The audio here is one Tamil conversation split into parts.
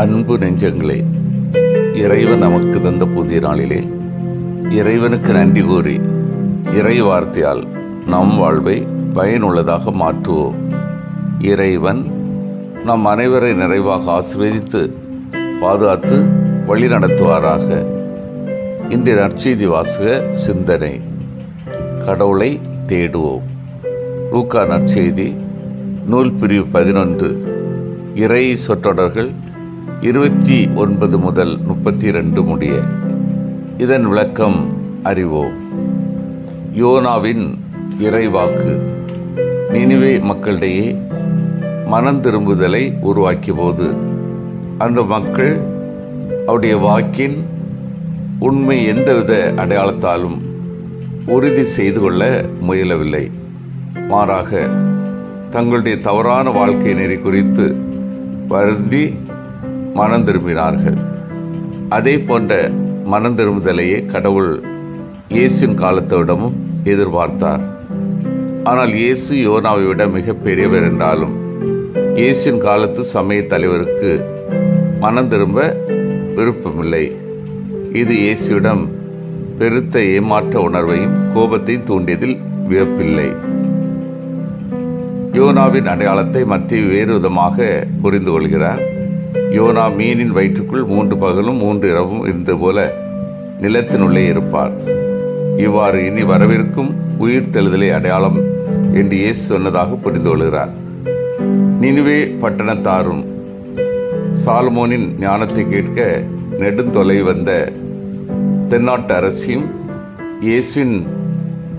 அன்பு நெஞ்சங்களே இறைவன் நமக்கு தந்த புதிய நாளிலே இறைவனுக்கு நன்றி கூறி இறை வார்த்தையால் நம் வாழ்வை பயனுள்ளதாக மாற்றுவோம். இறைவன் நம் அனைவரை நிறைவாக ஆசீர்வதித்து பாதுகாத்து வழி நடத்துவாராக. இன்றைய நற்செய்தி வாசக சிந்தனை கடவுளை தேடுவோம். லூக்கா நற்செய்தி நூல் பிரிவு பதினொன்று இறை சொற்றொடர்கள் இருபத்தி ஒன்பது முதல் முப்பத்தி ரெண்டு முடிய. இதன் விளக்கம் அறிவோம். யோனாவின் இறைவாக்கு. நினைவே மக்களிடையே மனம் திரும்புதலை உருவாக்கிய போது அந்த மக்கள் அவருடைய வாக்கின் உண்மை எந்தவித அடையாளத்தாலும் உறுதி செய்து கொள்ள முயலவில்லை. மாறாக தங்களுடைய தவறான வாழ்க்கை நெறி குறித்து வருந்தி மனம் திரும்பினார்கள். அதே போன்ற மனம் திரும்புதலையே கடவுள் இயேசின் காலத்தோடமும் எதிர்பார்த்தார். ஆனால் இயேசு யோனாவை விட மிக பெரியவர் என்றாலும் இயேசின் காலத்து சமய தலைவருக்கு மனம் திரும்ப விருப்பமில்லை. இது இயேசுவிடம் பெருத்த ஏமாற்ற உணர்வையும் கோபத்தையும் தூண்டியதில் வியப்பில்லை. யோனாவின் அடையாளத்தை மத்திய வேறு விதமாக புரிந்து கொள்கிறார். யோனா மீனின் வயிற்றுக்குள் மூன்று பகலும் மூன்று இரவும் இருந்தது போல நிலத்தினுள்ளே இருப்பார் இவ்வாறு இனி வரவிருக்கும் உயிர் தெழுதலை அடையாளம் என்று இயேசு சொன்னதாக புரிந்து கொள்கிறார். நினுவே பட்டணத்தாரும் சால்மோனின் ஞானத்தை கேட்க நெடுந்தொலை வந்த தென்னாட்டு அரசியும் இயேசுவின்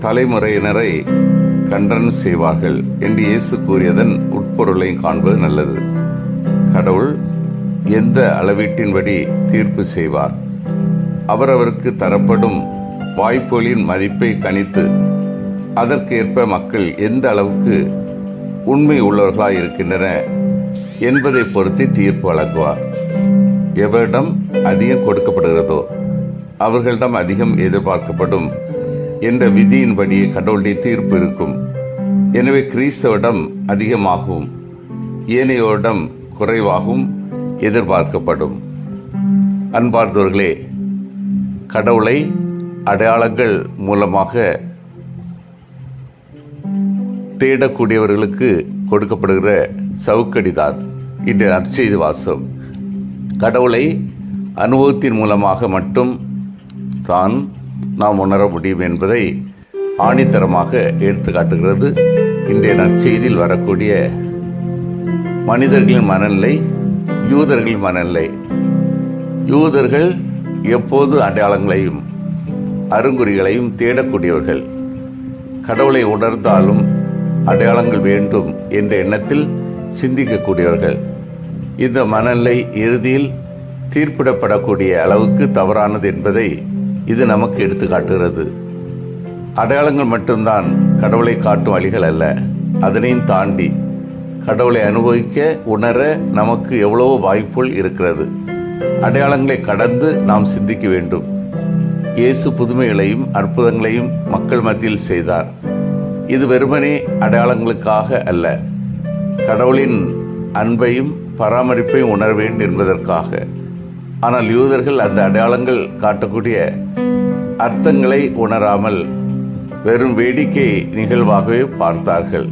தலைமுறையினரை கண்டனம் செய்வார்கள் என்று இயேசு கூறியதன் உட்பொருளையும் காண்பது நல்லது. கடவுள் எந்த அளவீட்டின்படி தீர்ப்பு செய்வார்? அவரவருக்கு தரப்படும் வாய்ப்புகளின் மதிப்பை கணித்து அதற்கேற்ப மக்கள் எந்த அளவுக்கு உண்மை உள்ளவர்களாக இருக்கின்றன என்பதை பொறுத்து தீர்ப்பு வழங்குவார். எவரிடம் அதிகம் கொடுக்கப்படுகிறதோ அவர்களிடம் அதிகம் எதிர்பார்க்கப்படும் என்ற விதியின்படியே கடவுளுடைய தீர்ப்பு இருக்கும். எனவே கிறிஸ்தவிடம் அதிகமாகவும் ஏனையோரிடம் குறைவாகவும் எதிர்பார்க்கப்படும். அன்பார்ந்தவர்களே கடவுளை அடையாளங்கள் மூலமாக தேடக்கூடியவர்களுக்கு கொடுக்கப்படுகிற சவுக்கடிதான் இன்றைய நற்செய்தி வாசம். கடவுளை அனுபவத்தின் மூலமாக மட்டும் தான் நாம் உணர முடியும் என்பதை ஆணித்தரமாக எடுத்துக்காட்டுகிறது இன்றைய நற்செய்தியில் வரக்கூடிய மனிதர்களின் மனநிலை யூதர்கள் மனநிலை. யூதர்கள் எப்போது அடையாளங்களையும் அருங்குறிகளையும் தேடக்கூடியவர்கள். கடவுளை உணர்ந்தாலும் அடையாளங்கள் வேண்டும் என்ற எண்ணத்தில் சிந்திக்கக்கூடியவர்கள். இந்த மனநிலை இறுதியில் தீர்ப்பிடப்படக்கூடிய அளவுக்கு தவறானது என்பதை இது நமக்கு எடுத்து காட்டுகிறது. அடையாளங்கள் மட்டும்தான் கடவுளை காட்டும் வழிகள் அல்ல அதனையும் தாண்டி கடவுளை அனுபவிக்க உணர நமக்கு எவ்வளவோ வாய்ப்புகள் இருக்கிறது. அடையாளங்களை கடந்து நாம் சிந்திக்க வேண்டும். இயேசு புதுமைகளையும் அற்புதங்களையும் மக்கள் மத்தியில் செய்தார். இது வெறுமனே அடையாளங்களுக்காக அல்ல. கடவுளின் அன்பையும் பராமரிப்பையும் உணர வேண்டும் என்பதற்காக. ஆனால் யூதர்கள் அந்த அடையாளங்கள் காட்டக்கூடிய அர்த்தங்களை உணராமல் வெறும் வேடிக்கை நிகழ்வாகவே பார்த்தார்கள்.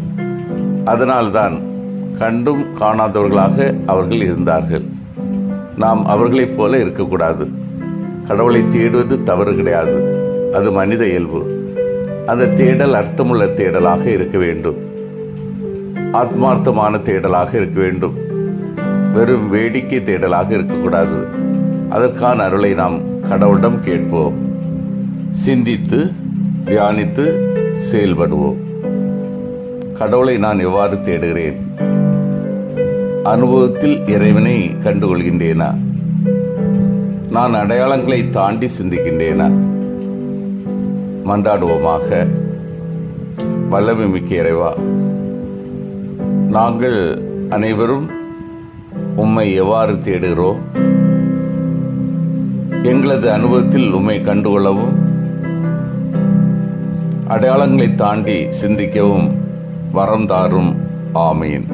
அதனால்தான் கண்டும் காணாதவர்களாக அவர்கள் இருந்தார்கள். நாம் அவர்களைப் போல இருக்கக்கூடாது. கடவுளை தேடுவது தவறு கிடையாது. அது மனித இயல்பு. அந்த தேடல் அர்த்தமுள்ள தேடலாக இருக்க வேண்டும். ஆத்மார்த்தமான தேடலாக இருக்க வேண்டும். வெறும் வேடிக்கை தேடலாக இருக்கக்கூடாது. அதற்கான அருளை நாம் கடவுளிடம் கேட்போம். சிந்தித்து தியானித்து செயல்படுவோம். கடவுளை நான் எவ்வாறு தேடுகிறேன்? அனுபவத்தில் இறைவனை கண்டுகொள்கின்றேனா? நான் அடையாளங்களை தாண்டி சிந்திக்கின்றேனா? மன்றாடுவோமாக. வல்லமை மிக்க இறைவா நாங்கள் அனைவரும் உம்மை எவ்வாறு தேடுகிறோம்? எங்களது அனுபவத்தில் உம்மை கண்டுகொள்ளவும் அடையாளங்களை தாண்டி சிந்திக்கவும் வரம் தாரும். ஆமையின்